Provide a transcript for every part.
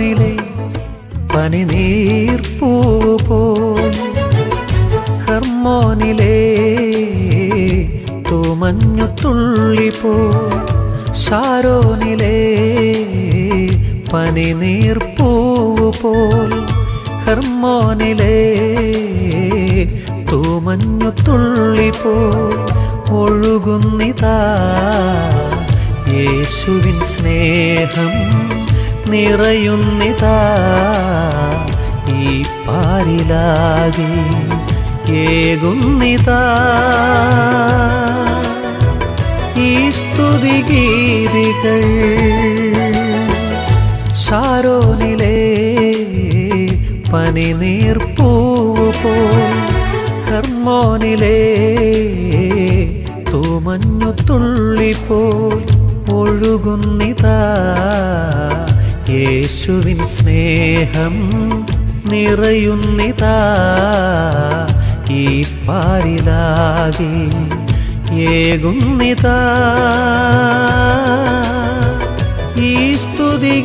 ഷാരോനിലെ പനിനീർപ്പൂ പോൽ ഹർമോനിലെ തൂമഞ്ഞു തുള്ളിപ്പോ ഷാരോനിലെ പനിനീർപ്പൂ പോൽ ഹർമോനിലെ തൂമഞ്ഞു തുള്ളിപ്പോ ഒഴുകുന്നിതാ യേശുവിൻ സ്നേഹം. നിറയുന്നിതാ. ഈ പാരിലാകെ ഏകുന്നിതാ. ഈ സ്തുതി ഗീതികൾ ഷാരോനിലെ പനിനീർപ്പൂ പോൽ ഹർമോനിലെ തൂമഞ്ഞു തുള്ളിപ്പോൾ ഒഴുകുന്നിതാ. യേശുവിൻ സ്നേഹം നിറയുന്നിതാ. ഈ പാരിലാകെ ഏകുന്നിതാ. ഈ സ്തുതി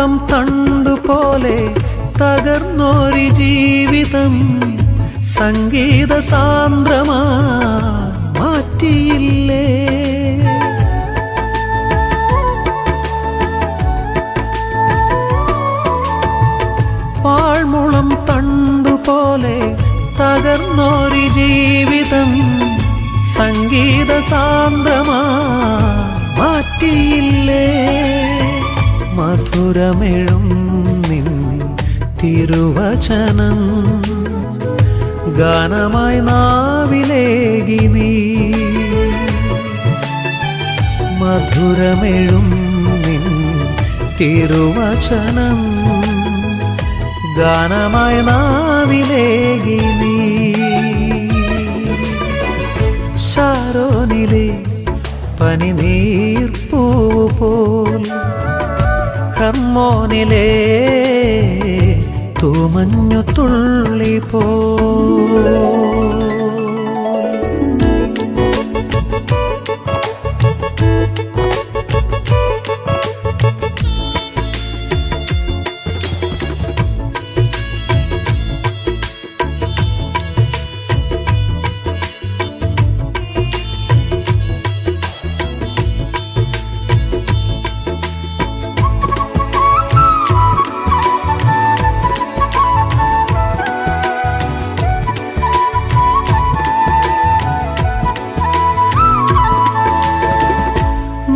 പാഴ്മുളം തണ്ടുപോലെ തകർന്നോരി ജീവിതം സംഗീത സാന്ദ്രമാ മാറ്റിയില്ലേ? പാഴ്മുളം തണ്ടുപോലെ തകർന്നോരി ജീവിതം സംഗീത സാന്ദ്രമാ മാറ്റിയില്ലേ? മധുരമെഴും നിൻ തിരുവചനം. ഗാനമായി നാവിലേകി നീ. മധുരമെഴും നിൻ തിരുവചനം. ഗാനമായി നാവിലേകി നീ. ഷാരോനിലെ പനിനീർ പോൽ ഹർമോനിലെ തൂമഞ്ഞു തുള്ളി പോ.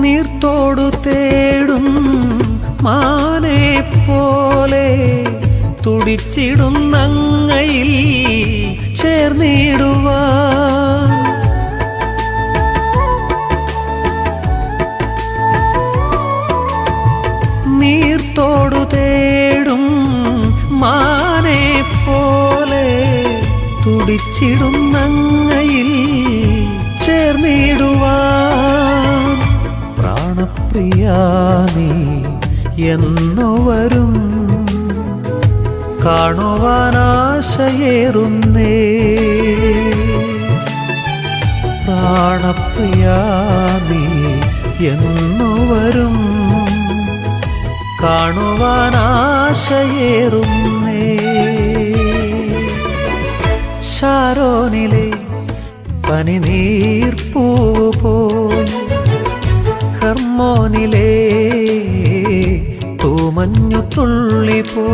നീർത്തോടു തേടും മാനെ പോലെ തുടിച്ചിടുന്നങ്ങയിൽ ചേർന്നിടുവാൻ. നീർത്തോടു തേടും മാനെ പോലെ തുടിച്ചിടുന്നങ്ങയിൽ ചേർന്നിടുവാൻ. പ്രാണപ്രിയാ നീ എന്നു വരും. കാണുവാനാശയേറുന്നേ പ്രാണപ്രിയാനി എന്നു വരും. കാണുവാനാശയേറുന്നേ ശാരോനിലെ പനിനീർപ്പൂ പോൽ ഹർമോനിലെ തൂമഞ്ഞു തുള്ളി പോ.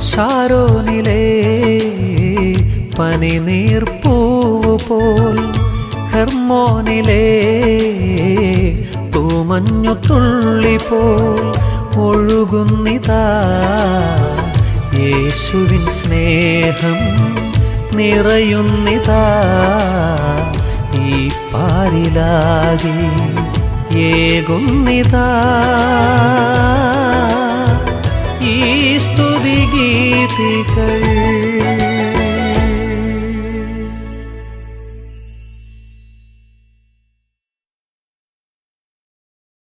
ഷാരോനിലേ പനിനീർ പൂവ് പോൽ. ഹർമോനിലേ തൂമഞ്ഞു തുള്ളി പോൽ. യേശുവിൻ സ്നേഹം നിറയുന്നിതാ ഈ പാരിലാകെ. ഏകുന്നിതാ ഈ സ്തുതിഗീതികൾ